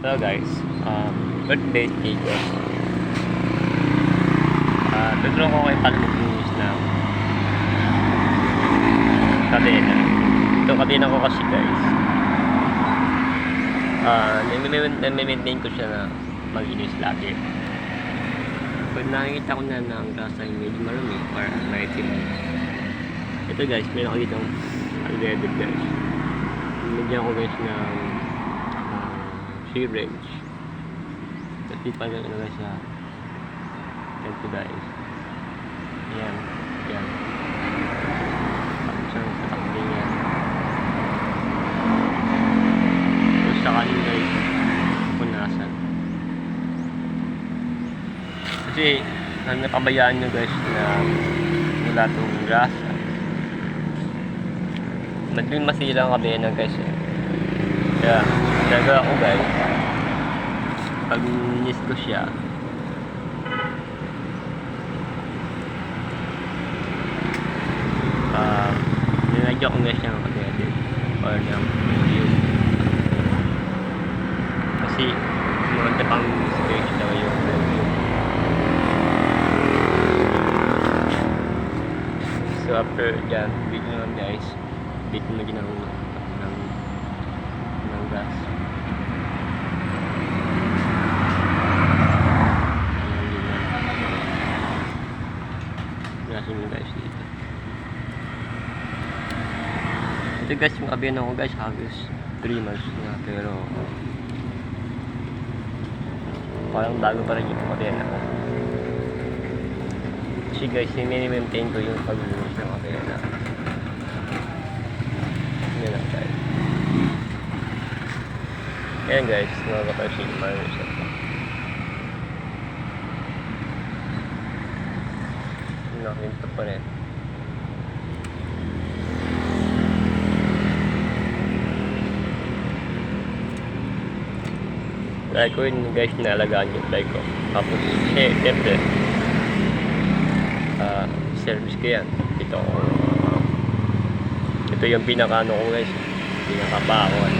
Hello guys, um, birthday cake ko. Ah, tuturo ko kayo paano mag-finish ng kadena. Ito kadena ko kasi guys. Ah, nami-maintain ko siya na mag-inis lagi. Pag nakikita ko na na ang grasa ay medyo marumi or maitim. Ito guys, meron ko dito already guys. Nagyan ko guys ng wrench. Kasi pag ano guys sa ganito guys. Ayan. Ayan. Tapos ang katakli niya. Tapos sa kanin guys, punasan. Kasi napabayaan nyo guys na wala itong grasa. Madaling masira ang kabena guys eh. Kaya, nagawa ko guys, pag ninis ko siya, ah, nilagyan ko siya ng kabena or ng medium. Kasi, mga pang stage daw yung medium. So after dyan, big naman guys, big na ginaro ng, ng, ng gas. Gas mo guys dito. Ito guys yung abyan ko guys, halos 3 months na pero parang bago pa rin yung abyan ko. Kasi guys, i-maintain ko yung pag-uus ng abena. Yan lang guys. Ayan guys, mga maraming isa pa. Nakinto pa rin. Like ko yun guys, naalagaan yung bike ko. Tapos, eh, siyempre, ah, service ko yan. Ito ko. Ito yung pinaka ano ko guys. Pinaka baon.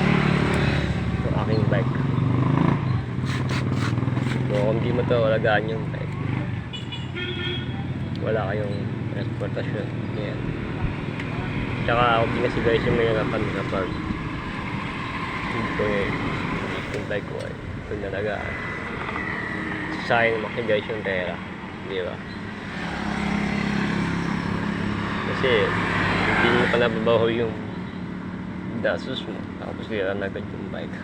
Yung aking bike. So kung di mo to alagaan yung bike. Wala kayong transportasyon. Yan. Tsaka ako din kasi guys yung may harapan kapag hindi ko yung bike ko ay ito nalagaan. Sayang guys yung pera. Di ba? Kasi hindi mo pa nababaho yung dasos mo. Tapos lira na agad yung bike.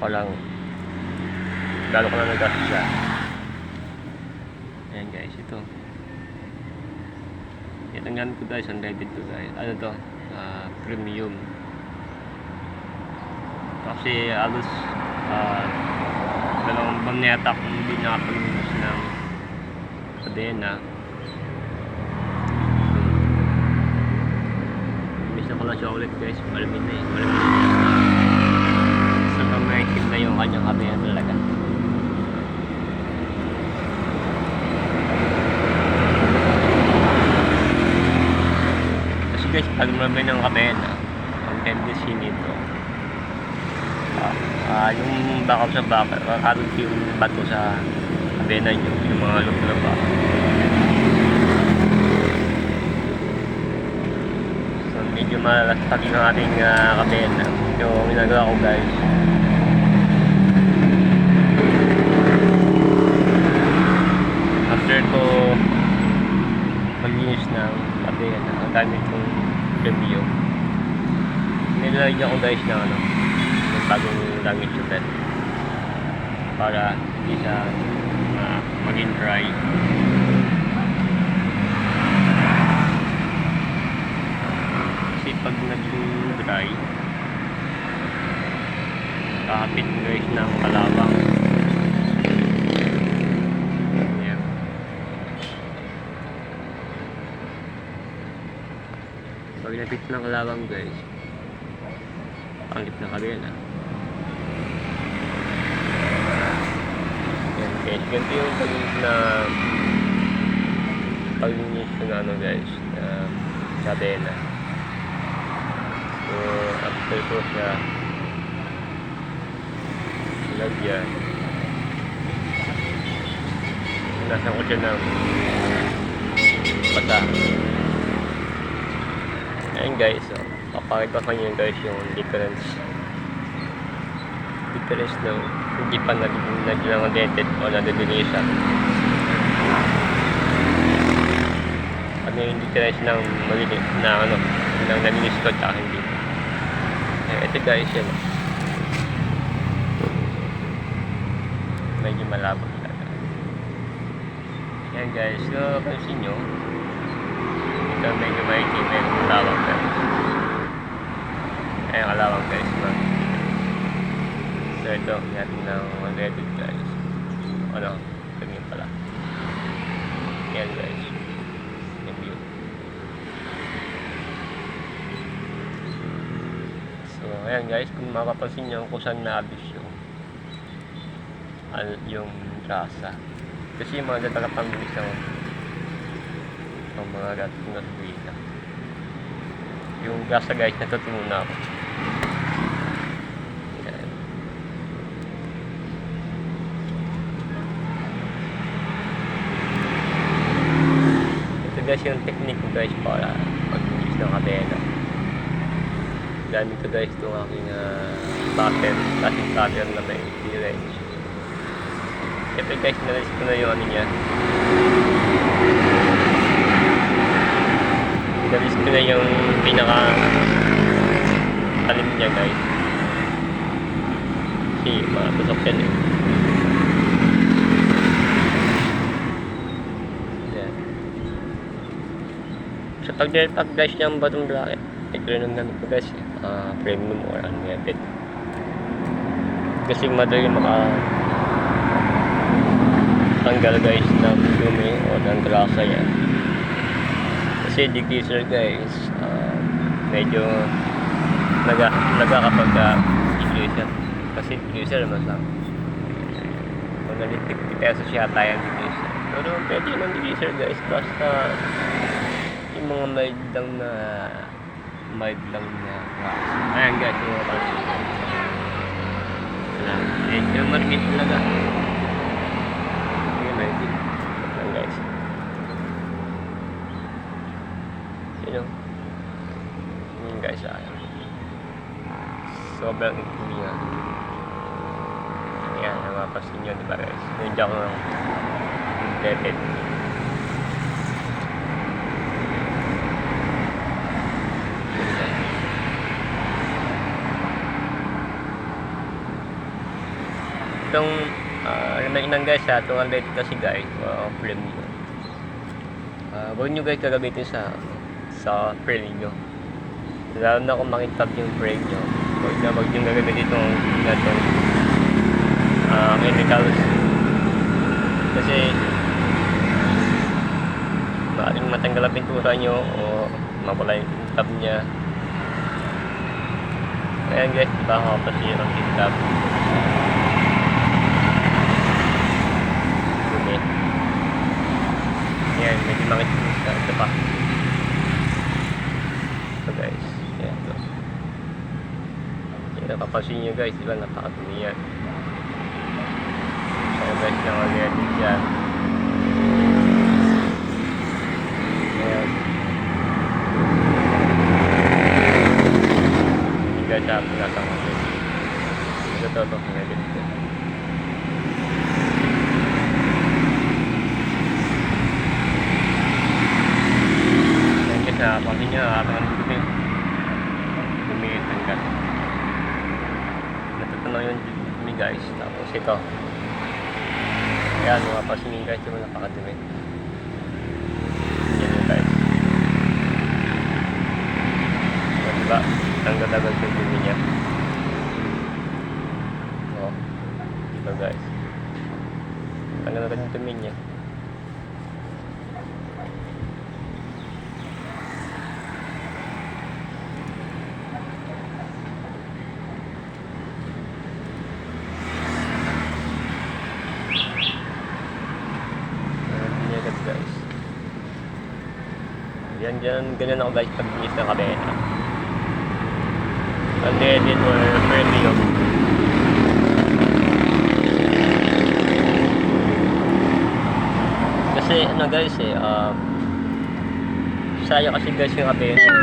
Parang lalo ka na nagdasos siya. Ayan guys, ito. Ito ang gamit ko guys, unleaded to guys. Ano to? Ah, premium. Kasi alos ah dalawang buwan na yata kung hindi nakapag-use ng kadena. Miss ko lang siya ulit guys. Malamin na eh. Malamin na. Sa pamaitim na yung kanyang kamera talaga. Kasi guys, pag marami ng kamera, ang tendency nito, ah, ah, yung backup sa backup, kakarot yung bato sa kabena nyo, yung mga loop na ba. So, medyo malalaspak yung ating uh, kabena. Yung ginagawa ko guys. After ko mag-use ng kabena, ang gamit kong premium. Nilalagyan ko guys na ano, ng bagong langit yung bed. Para hindi siya ah, maging dry. Kasi pag naging dry, kakapit guys ng kalawang. Ayan. Pag napit ng kalawang guys, pangit na kabila. Ayan guys, ganito yung pag na paglinis ng ano guys, na kadena. So, after ko siya yan. Nasa ko siya ng bata. Ayan guys, so, papakita ko nyo guys yung difference. Difference ng hindi pa nag nag-dented o nadedinisan. Ano yung difference ng malinis na ano, ng nalinis ko at hindi. Eh, ito guys, yan. Medyo malabo talaga. Yan guys, so pansin nyo, ito medyo maitim, medyo kalawang guys. Ayan guys, ma'am. So ito, natin ng Reddit guys. Ano, ganyan pala. Yan guys. View. So, ayan guys, kung mapapansin nyo kung saan na-abuse yung yung grasa. Kasi yung mga tatagapamilis ng ng mga gatong gasolina. Yung grasa guys, natutunan na ako. Ayan. Ito guys yung technique ko guys para pag-release ng kadena. Gamit ko guys itong aking uh, butter, plastic butter na may D-wrench. Siyempre guys, nalis ko na yung ano niya. Nalis ko na yung pinaka talim niya guys. Kasi makatusok yan eh. Yan. Sa pag-pag guys ng bottom bracket, ito rin ang gamit ko guys. Ah, premium or unleaded. Kasi madali maka tanggal guys ng dumi o ng grasa yan. Kasi degreaser guys, ah, medyo naga, nagkakapag uh, degreaser. Kasi degreaser mas lang. Mga 50 pesos yata yung degreaser. Pero pwede yung degreaser guys, basta yung mga mild lang na mild lang na grasa. Ayan guys, mga pansin. Wala. Medyo marmit talaga. Yun na yun. Yan guys. Yun o. Yun guys ah. Sobrang ikumi nga. Yan, napapasin nyo diba guys? Nandiyan ko ng debit. Itong nang guys ha, itong unleaded kasi guys, uh, frame nyo. Uh, huwag nyo guys gagamitin sa sa frame nyo. Lalo na kung makintab yung frame nyo. Huwag na huwag nyo gagamitin itong gatong uh, chemicals. Kasi maaaring matanggal ang pintura nyo o mawala yung tab niya. Ayan guys, diba kapasira ang tab. dumi. Yan, ka. Ito pa. So guys, yan ito. Yan, napapansin nyo guys, di ba napakadumi yan. So guys, nakagetin yan. Ayan. Hindi guys, ha, nasa mga Ito to, ito, edit ko. Nyo, habang ang dumi. Dumi tanggal. Natutunaw yung dumi guys. Tapos ito. Ayan, mapapansin nyo guys, diba napakadumi. Yan yun guys. So, diba? Tanggal-tagal yung dumi niya. Oh. Diba guys? Tanggal-tagal yung dumi niya. Ganyan, ganyan ako guys pag miss ng kabena. Unleaded or premium. Kasi ano guys eh, um, sayang kasi guys yung kabena.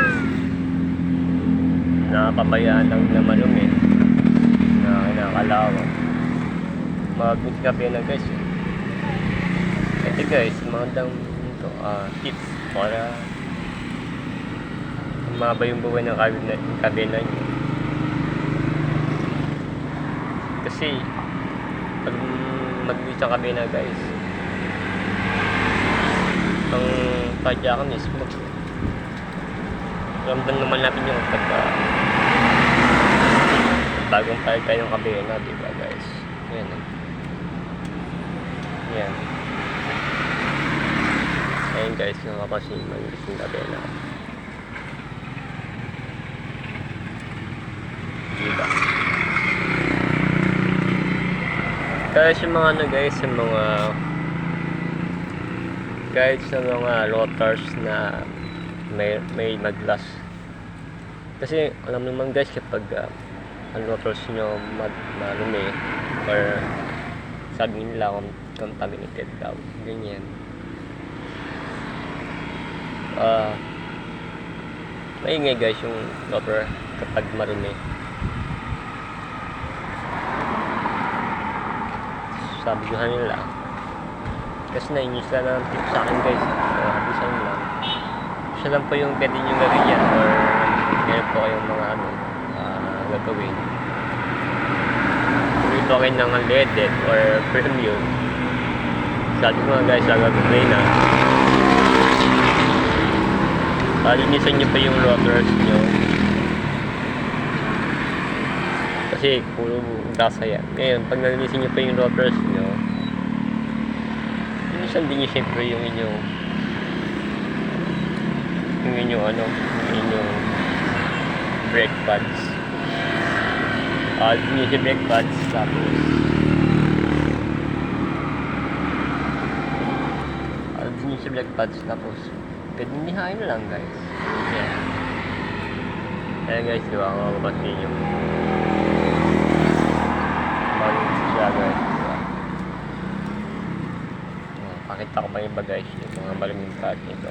Napabayaan lang na malumi. Eh. Na kinakalawa. Mag-miss kabena guys eh. Ito guys, magandang ito, uh, tips para umaba yung buwan ng kabina, kabina nyo. Kasi, pag mag-mix ang kabina guys, ang padyakan is mag ramdam naman natin yung pagka bagong palag tayo ng kabina, di ba guys? Yan. eh. Yan. Ayun guys, kasi mag-mix yung kabina. Diba? Kaya sa mga ano guys, sa mga guys sa mga rotors na may may maglas. Kasi alam naman guys kapag uh, ang rotors nyo mag marumi or sabi nila kung contaminated daw. Ganyan. Ah maingay guys yung rotor kapag marumi. Sabi ko nila kasi nainis na ng tip sa akin guys. So, habisan lang. Siya lang po yung pwede nyo gawin yan or meron po kayong mga ano, ah, gagawin. Kung ito kayo ng unleaded or premium, sabi ko nga guys, gagawin na. Palinisan nyo pa yung rotors nyo. Kasi puro gasa yan. Ngayon, pag nalinisin nyo pa yung rotors nyo, Minsan din nyo siyempre yung inyong yung inyong ano, yung inyong brake pads. Uh, yung brake pads tapos uh, yung brake pads tapos pwede nihain na lang guys. Yeah. Ayan guys, di ba? Ang mababas yung malinis siya guys. Pakita ko pa yung bagay yung mga maraming pad nito.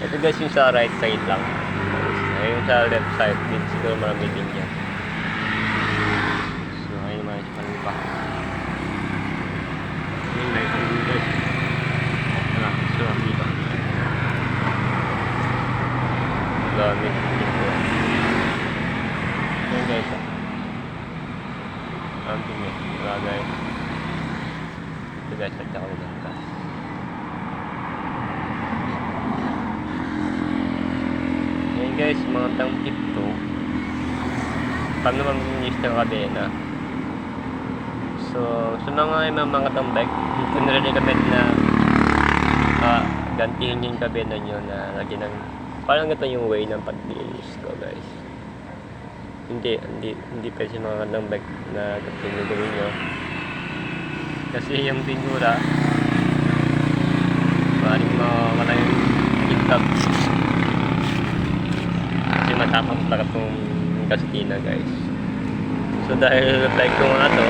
Ito guys yung sa right side lang. Yung sa left side, din siguro marami din yan. So, ayun naman yung panong pa. Yung light ang dito guys. Ano, so, dito. Dami. Dito. Ayun guys. ah. Ang tingin. Wala guys. Ito guys, lagyan ko ng gas. Ngayon guys, mga tang tip to. Paano mamiminis ng kadena? So, sa mga may mga tambag, ito nire-recommend na ah, gantihin yung kabena nyo na lagyan ng parang ganito yung way ng paglinis ko guys. Hindi, hindi, hindi pa sa mga tambag na gantihin yung gawin nyo. Kasi yung pintura, maaaring mawala yung inkap. Matapang talaga itong gasolina guys. So dahil like ko nga to,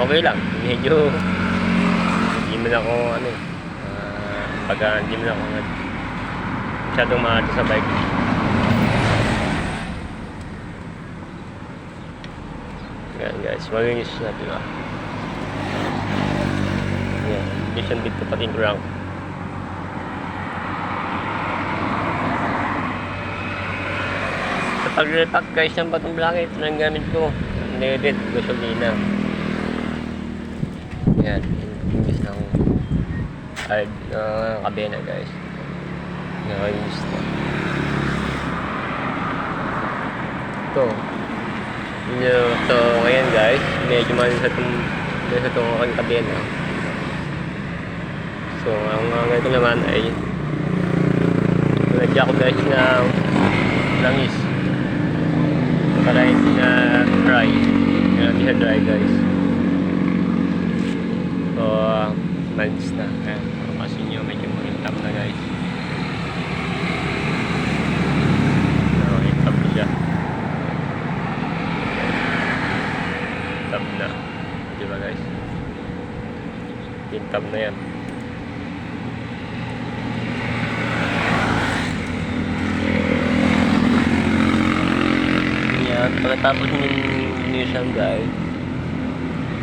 okay lang. Medyo hindi mo na ako ano eh. Uh, pag hindi mo na ako masyadong mahal sa bike. Yan guys, malinis na diba? Yan, condition dito pati ground. Sa pag-repack guys ng batong blanket, ang gamit ko. Leaded, gasolina. Yan, inis ng hard uh, kabena guys. Nakainis na. Ito. So, ngayon guys, medyo mali sa itong, sa itong aking kabena. So, ang uh, ganito naman ay nalagyan ko guys ng langis. Para hindi na dry. Kaya hindi na dry guys. So, uh, malis na. Ayan, kasi nyo medyo makintab na guys. So, na siya. Tab na. Di ba guys? Tab na. Yan, pagkatapos ng Indonesian guys,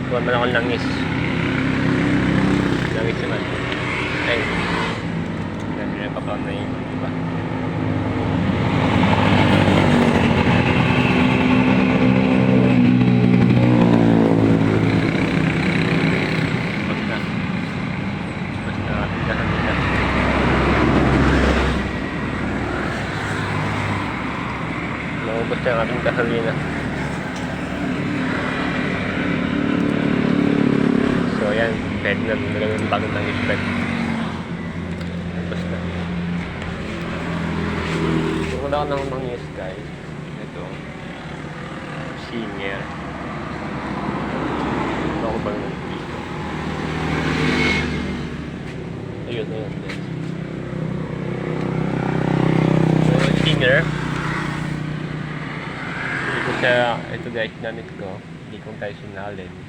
kuha man ako ng langis. Langis naman. Ay, ganda na pa na yun, di ba? Basta. Basta tindahan nila. Naubos na ang ating gasolina. So ayan, pwede na nilagay bagong ng spec. Tapos na. Kung wala ko ng mangis guys, ito, senior. Ano ako ba naman dito? Ayun, ayun, guys. So, singer. Hindi ko siya, ito guys, namit ko. Hindi ko tayo sinalin.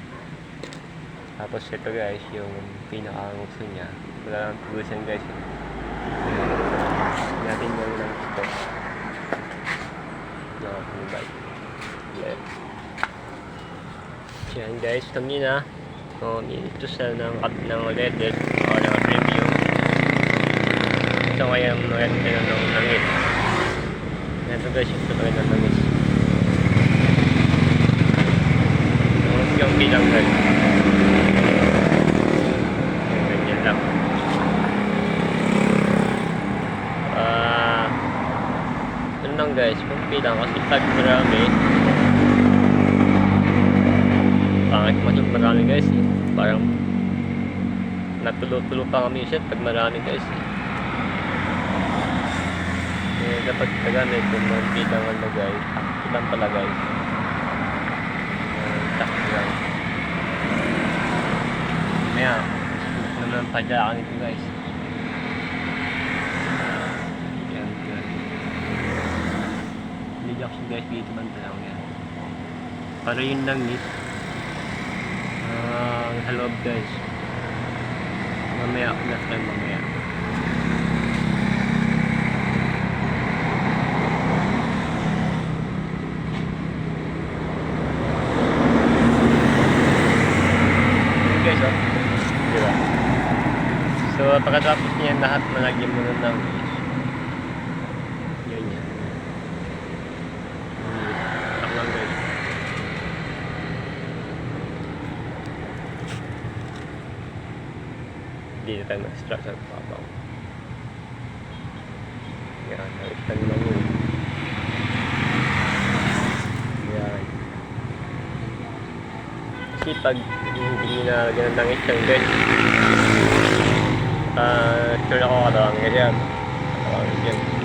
Tapos ito guys, yung pinaka-gusto niya. Wala lang tubusan guys. Natin yung lang ito. Nakapulay. Left. Yan guys, kanina. Oh, ito sa ng cut ng letter o ng review. Ito ngayon ngayon ito ng langit. Ito guys, ito rin ng langit. Yung bilang guys. Ganyan lang. Ah, ano lang guys, kumpi lang kasi pag marami, pangit masyad marami guys. Parang natulo-tulo pa kami siya pag marami guys eh. Eh, dapat kung kumpi lang ano guys, ilan pala guys. Uh, takot lang. Kaya, naman padyakan ito guys. Yan, yan. Hindi ako guys dito man lang yan. Para yun lang is sa loob guys. Mamaya ako na tayo mamaya. Yun, guys oh. Di ba? So pagkatapos niyan lahat malagyan mo na ng is. Yun yan. Hmm. Ako lang guys. Hindi na tayo mag-start sa babaw. Yan, nakikita naman yun. Yan. Kasi pag hindi na ganun ng isang guys, ah, sure ako katawang ganyan. Katawang ganyan. Yan.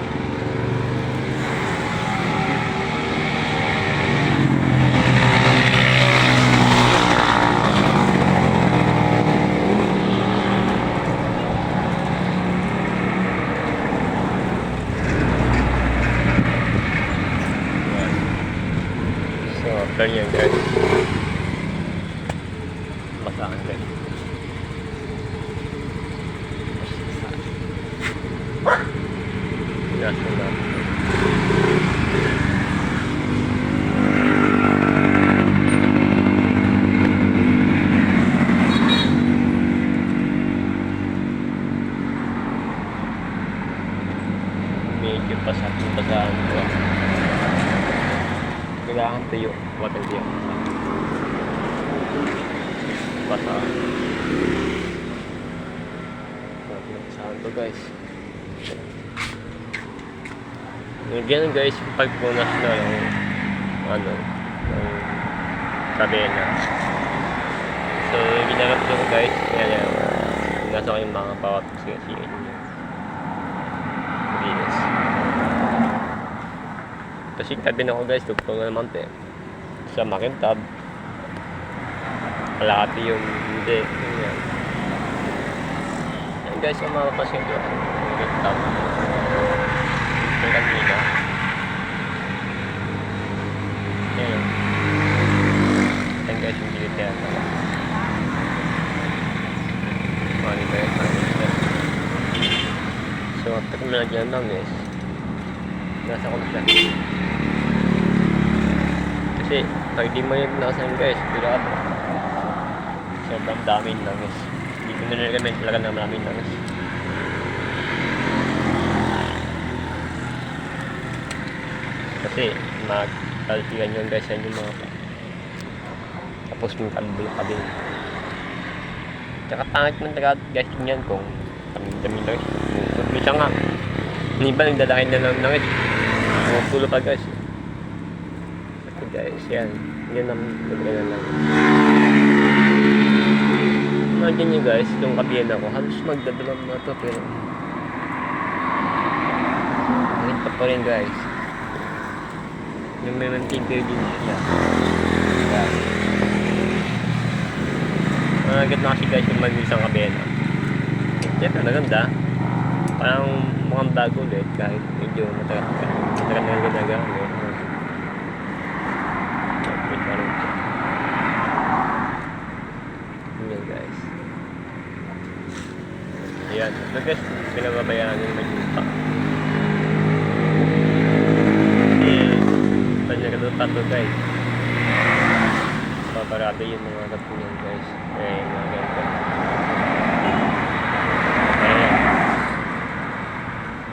So, after yan guys, basahan guys. Gas mo na. Medyo pasat yung basahan ko. Kailangan tuyo. Water tuyo. Basahan. Basahan to guys. Ganun guys, pagpunas na yung ano, yung kabena. So, yung ginagawa ko guys, yan yan. Nasa ko yung mga pawat kasi kasi yun yung Pasigtab din ako guys, tugtog na naman te. Siya makintab. Kalahati yung hindi. Yan. Yan guys, ang mga pasigtab nyo. Makintab. Ito kanina. Ah. Yan. Yan guys, yung gilid niya. Mga dito yan. So, tatlong lagyan lang guys. nasa ko na siya. Kasi, pag di mo yung nakasan guys, pirata. Sobrang dami ng langis. Hindi ko nire-recommend talaga na maraming langis. Kasi, mag-talsigan yun guys, yan yung mga tapos yung kalbul ka din. Tsaka pangit ng taga guys yan kung dami lang. Kung bisa nga, hindi ba nagdadahin na lang langit? Pulo pa guys. Guys, yan. Yan ang na lang. Imagine nyo guys, yung kabiyan ako, halos magdadalam na to pero Ganito pa rin guys. Yung maintain period din siya. Yan. Ang agad na kasi guys yung mag-isang isang kabena. Siyempre, maganda. Parang mukhang bago ulit kahit medyo matagal na ginagamit. Wait, parang siya. Yan guys. Ayan. Ito guys, pinababayaran yung may lupa. Kasi, pag naglupa to guys, paparado yung mga gapo niyan guys. Eh, mga ganito. Ayan.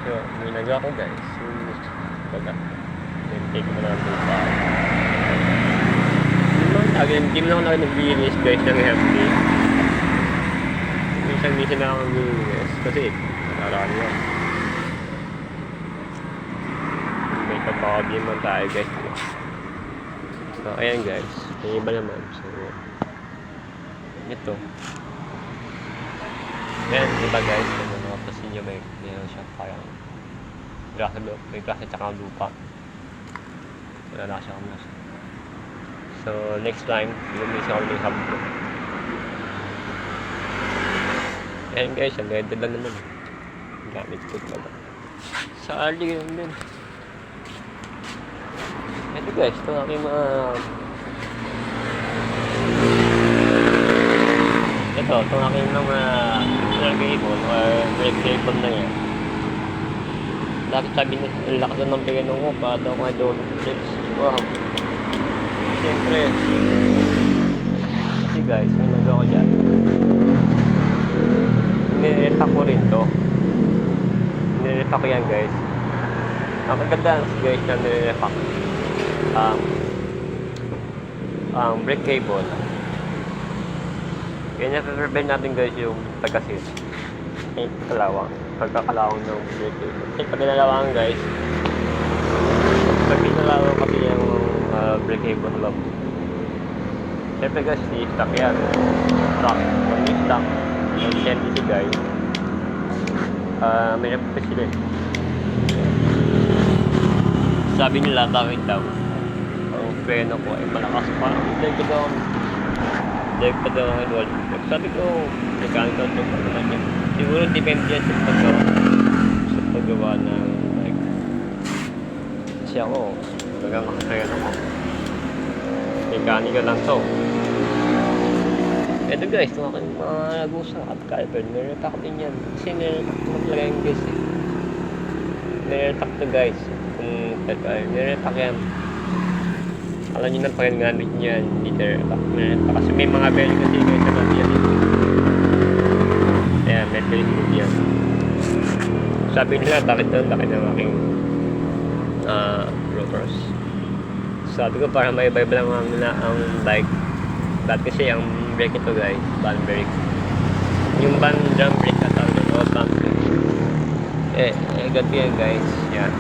So, may nagawa ko guys. Yung baga. Then, take mo na ang lupa. Tagay, hindi mo na ako nag-release guys ng FB. Minsan minsan na ako nag-release kasi naraan yun. May pagkakabim man tayo guys. So, ayan guys. May iba naman. So, ito. Ayan, iba guys. Kung makapasin nyo, may meron siya parang grasa, may grasa tsaka lupa. Wala na siya kamas. So, next time, lumis ako ng ko. Ayan guys, ang ganda lang naman. Gamit ko talaga. Sa ali yun din. Ito guys, ito aking mga... Ito, ito aking mga nag-iipon or break-iipon na yan. Dati sabi na, ang lakas na ng pinong ko, pa daw mga dollar chips. Wow. Siyempre, kasi guys, may nagawa ko dyan. Niretak ko rin to. Niretak ko yan guys. Ang kagandaan guys na niretak um, ang brake cable. Kaya na-prevent natin guys yung pagkasit. Ay, kalawang. Pagkakalawang ng brake cable. Kasi pag guys, pag pinalawang kasi yung sa loob. Siyempre guys, i-stock yan. Stock. Pag i-stock, yung CNTC guys, uh, may napapit eh. Sabi nila, bakit daw? ang preno ko ay malakas pa. Hindi ko daw, hindi ko daw ang wall. Sabi ko, mechanical to pa naman yan. Siguro depende yan sa paggawa, sa paggawa ng bike. Kasi ako, talagang makasaya ako. Mechanical lang to. Ito guys, ito aking mga nag-usang at caliper. Nirepack din yan. Kasi nirepack mo talaga yung guys eh. Nirepack to guys. Kung nirepack yan alam niyo na pag gamit niyan liter pa kasi may mga belly kasi guys na yan ayan may move yan sabi nila bakit daw laki ng aking uh, rovers sabi ko para may iba lang ang, na, ang bike bakit kasi ang brake ito guys van brake yung van drum brake na tawag o bump brake eh, eh ganito yan guys yan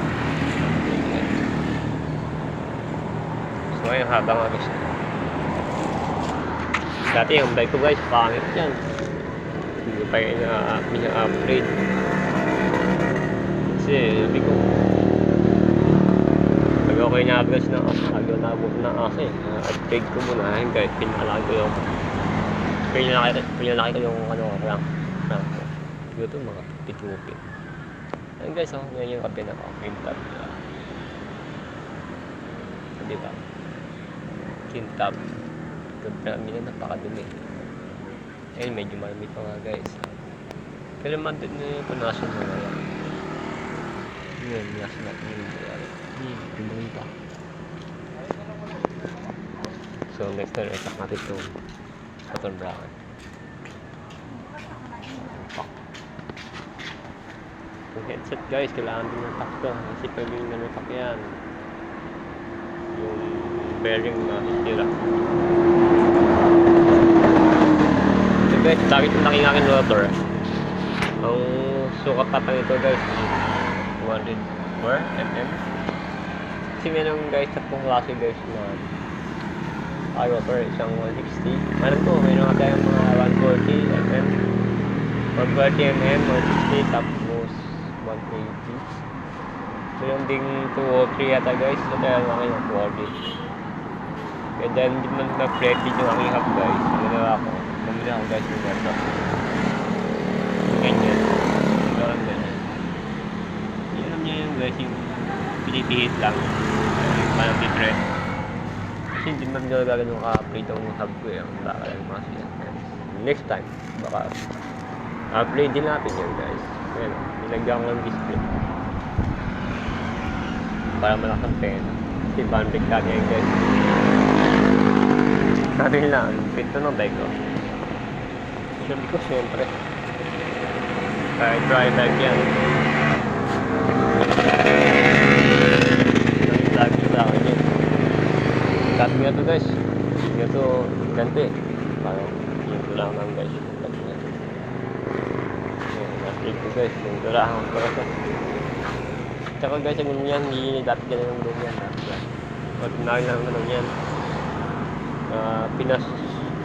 So ngayon habang ako guys. Dati yung bike ko guys, pangit yan. Hindi pa yung ina-upgrade. Kasi sabi ko, yung na-upgrade na agaw na abot na kasi, upgrade ko muna. Guys, pinalaki ko yung pinalaki, pinalaki ko yung ano, rank. rank ko. Ito mga pitupit. Ayun guys, oh, ngayon yung kape na ako. Yung tab. Diba? kintab. Grabe na napakadumi. Ayun, medyo malamit pa nga guys. Pero mandun na yung punasan mo ngayon. Yun, last night. Pa. So, next time, itak natin itong cotton brown. Yung headset guys, kailangan din ng takto. Kasi pag yung nanutak yan, yung bearing na sisira. So guys, lagi itong laking aking rotor. Ang sukat tatang ito guys, 200 mm. Kasi meron guys, tatlong klase guys na ah, rotor, isang 160. Meron to, meron nga tayong mga 140 mm. 140 mm, 160, tapos 180. Meron ding 203 yata guys, so kaya laki ng 240. Kaya dahil hindi man na-flat din yung aking hub guys, ginawa ko, bumili ako guys ng ganito. Ganyan. Parang ganyan. Yung alam niya yung guys, yung pinipihit lang. Yung titread. Kasi hindi man nila ganun ka-upgrade ang hub ko eh. Ang baka lang mga siya. Next time, baka upgrade din natin yan guys. Ayan, nilagyan ko ng display. Para malakas ang pena. Kasi bandbreak natin yan guys. Sabi nila, ang pito ng bike ko. Sabi ko, siyempre. Kahit dry bike yan. Nag-vlog sa akin yun. Nga to guys. Nga to, ganito eh. Parang yung tulangan guys. Yung na-trick ko guys. Yung tulangan ko ito. Tsaka guys, yung ganyan, hindi dapat ganun ng ganyan. Pag nakain lang naman yan. Ah, pinas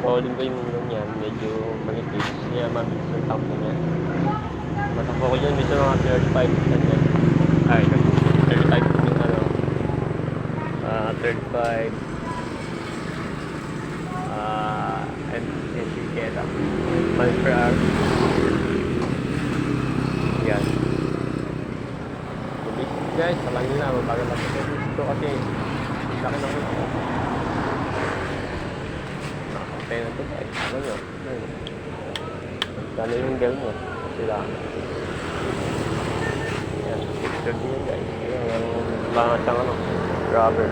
falling ko yung ano niyan, medyo manipis. Kaya mabilis ang tampo niya. Matakbo ko yun, medyo mga 35 na yan. Ay, 35 yung ano. Ah, 35. Ah, and and kaya miles per hour. Yan. Basically guys, alam nyo na, mabagal lang ito. Ito kasi, laki ng ulo. Nakakapay na ito guys. Ano nyo? Ayun. Magkano yung gel mo? Sila. Yan. Picture niyo guys. Yung mga siyang ano. Rubber.